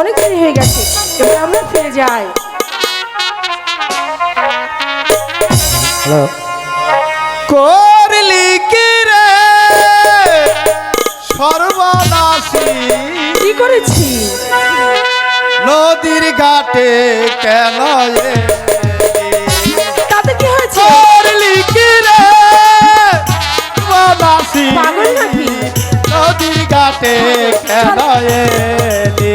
অনেক দেরি হয়ে গেছে এবার আমরা ফিরে যাই। হ্যালো। করলি কি রে? সর্বনাশী। কি করেছি? নদীর ঘাটে কেন? তাতে কি হয়েছে? করলি কি রে? সর্বনাশী। পাগল নাকি? নদীর ঘাটে কেন এলি?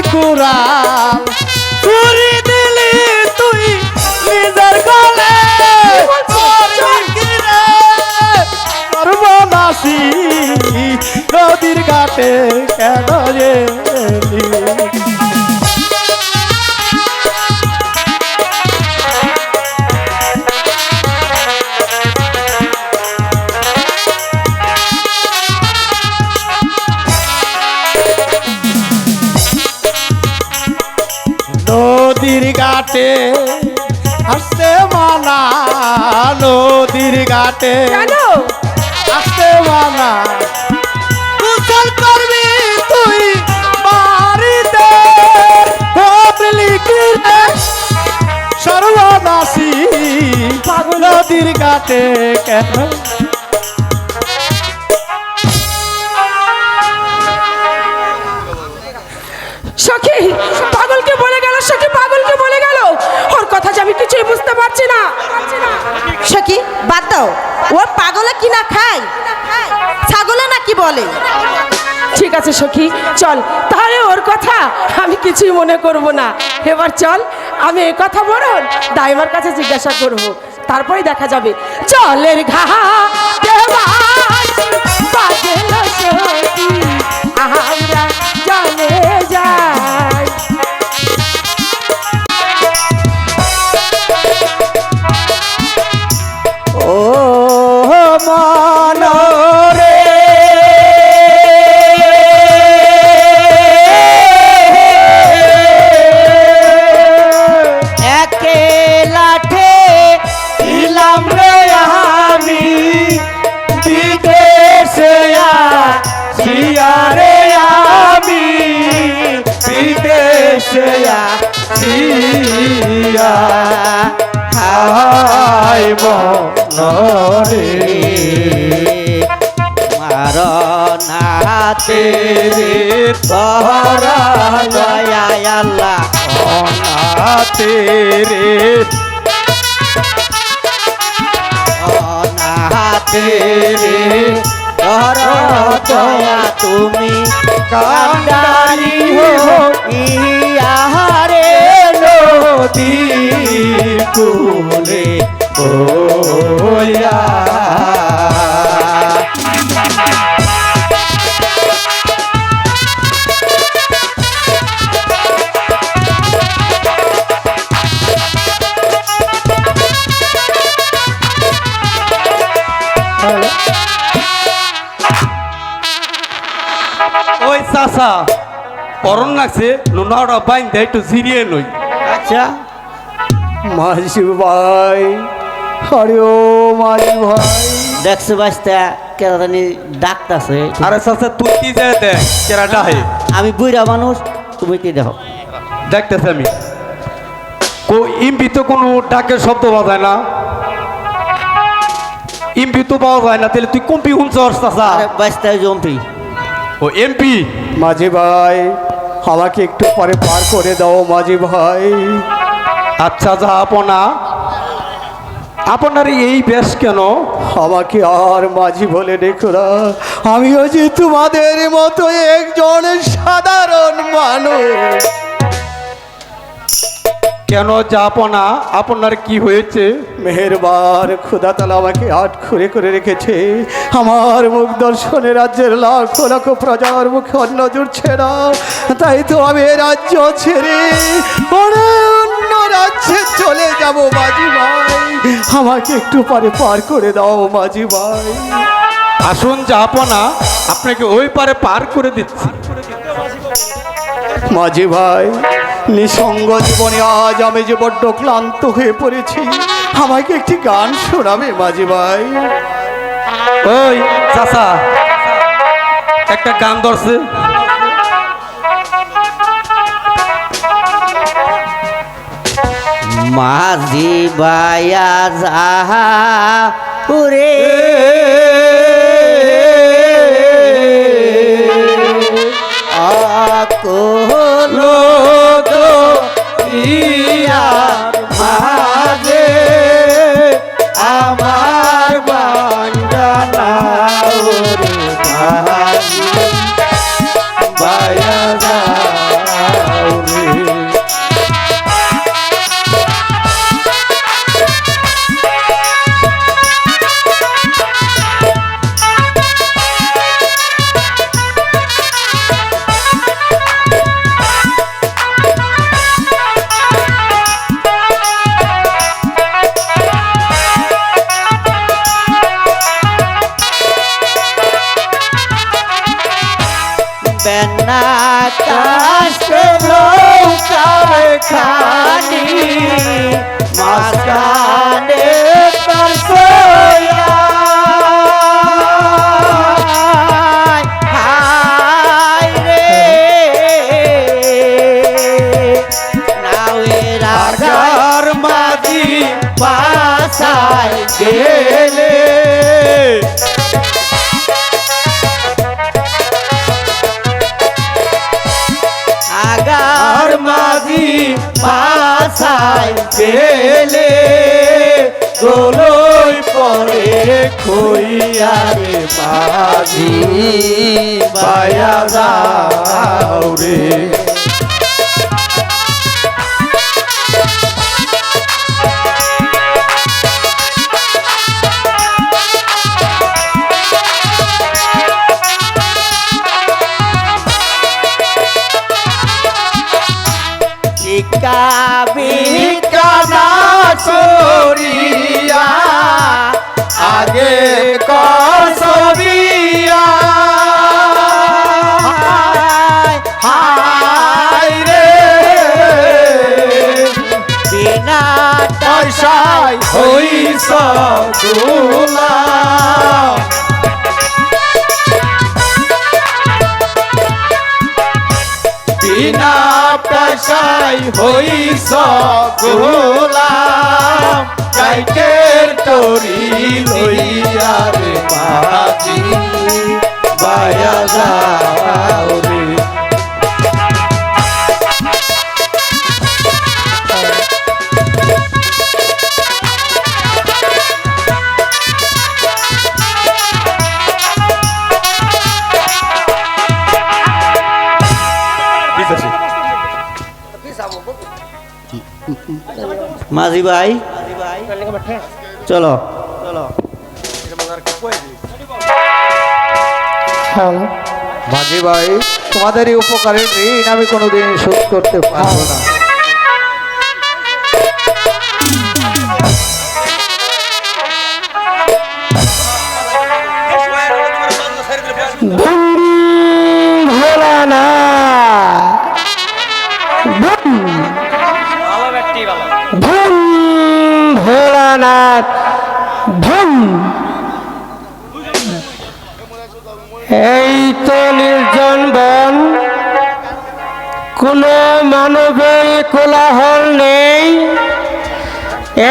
মারলি কুড়াল। চুরি দিলি তুই করলি? সর্বনাশী নদীর ঘাটে কেন নদীর ঘাটে আসতে মানা কুশল করবি তুই বাড়িতে। সর্বনাশী পাগল। নদীর ঘাটে কেন সখি, বাদ দাও। ও পাগলে কি না খায়? ছাগলে না কি বলে? ঠিক আছে সখী, চল। তাহলে ওর কথা আমি কিছুই মনে করব না। এবার চল, আমি এই কথা বলুন দাইমার কাছে জিজ্ঞাসা করব। তারপরে দেখা যাবে। চলের ঘা আমরা চলে বিদেশে সিয়া হাই মনরে। মারনাতে তেরে তহরা দয়া আল্লাহ অনাতে রে। অনাহাতে তেরে কর দয়া তুমি কান্ডারি হো ইহারে নদী কুলে ওয়া ওই চাচা পরন লাগছে নোনাটা বাইন দেয় একটু জিরিয়ে নই আচ্ছা। মাঝি ভাই আরে ও মাঝি ভাই। দেখছ বাস্তা কেরানি ডাকতাছে। আরে চাচা তুই কি যে দেখ কেরাটা হে? আমি বুড়া মানুষ তুমি কি দেখো? দেখতেছে আমি। কো ইম্পি তো কোনো ডাকের শব্দ বাজায় না। ইম্পি তো পাওয়া যায় না তাহলে তুই কম্পি শুনছস চাচা আরে বাস্তা জম্পি। ও এমপি? মাঝি ভাই আমাকে একটু পরে পার করে দাও মাঝি ভাই। আচ্ছা যা আপনা। আপনার এই বেশ কেন? আমাকে আর মাঝি বলে দেখো না। আমিও যে তোমাদের মতো একজন সাধারণ মানুষ। কেন যাপনা? আপনার কি হয়েছে? মেহেরবার খুদা তালা আমাকে আট খুঁড়ে করে রেখেছে। আমার মুখ দর্শনে রাজ্যের লাখ লাখ প্রজার মুখে অন্য জুড়ছে না। তাই তো আমি এ রাজ্য ছেড়ে অন্য রাজ্যে চলে যাব মাঝি ভাই। আমাকে একটু পরে পার করে দাও মাঝি ভাই। আসুন যাপনা আপনাকে ওই পারে পার করে দিচ্ছি। মাঝি ভাই নিঃসঙ্গ জীবনে আজ আমি যে বড্ড ক্লান্ত হয়ে পড়েছি আমাকে একটি গান শোনাবে মাঝি ভাই ওই চাচা একটা গান ধরছে মাঝি বায়া যাহা ওরে পাশায় পেলে দোলই পরে খইয়ারে মাঝি বায়া যাও রে। দুলা বিনা পয়সায় হই গোলাম কাইটের তরি লইয়া রে মাঝি মাঝি ভাই চলো। মাঝি ভাই তোমাদের এই উপকারের ঋণ আমি কোনোদিন শোধ করতে পারব না। ভোলানা মানবের কোলাহল নেই।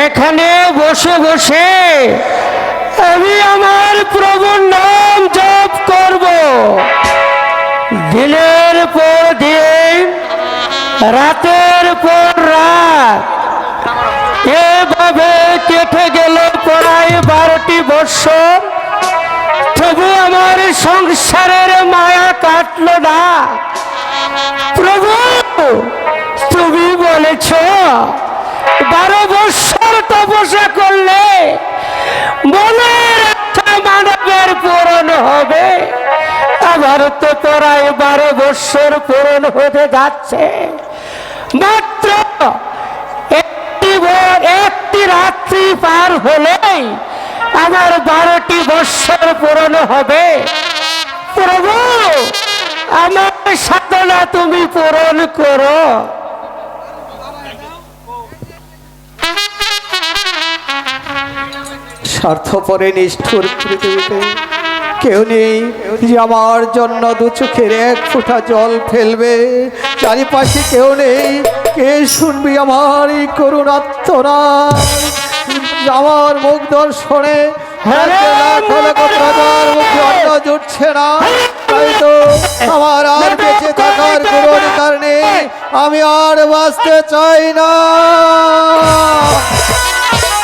এখানে বসে বসে আমি আমার প্রভুর নাম জপ করব। দিনের পর দিন, রাতের পর রাত। এভাবে কেটে গেল প্রায় বারোটি বৎসর। তবু আমার সংসারের মায়া কাটলো না। প্রভু তুমি বলেছ, বারো বৎসর তপস্যা করলে মনের আশা মানবের পূরণ হবে। আমার তো তোরা বারো বৎসর পূরণ হতে যাচ্ছে। মাত্র একটি একটি রাত্রি পার হলেই আমার বারোটি বৎসর পূরণ হবে। প্রভু আমার সাধনা তুমি পূরণ করো। স্বার্থপরে নিষ্ঠুর পৃথিবীতে কেউ নেই যে আমার জন্য দু চোখের এক ফোঁটা জল ফেলবে। চারিপাশে কেউ নেই, কে শুনবি আমার এই করুণাত্মরা আমার মুখ দর্শনে অন্ন জুটছে না। তাই তো আমার আর বেঁচে থাকার কোনো অধিকার নেই। আমি আর বাঁচতে চাই না।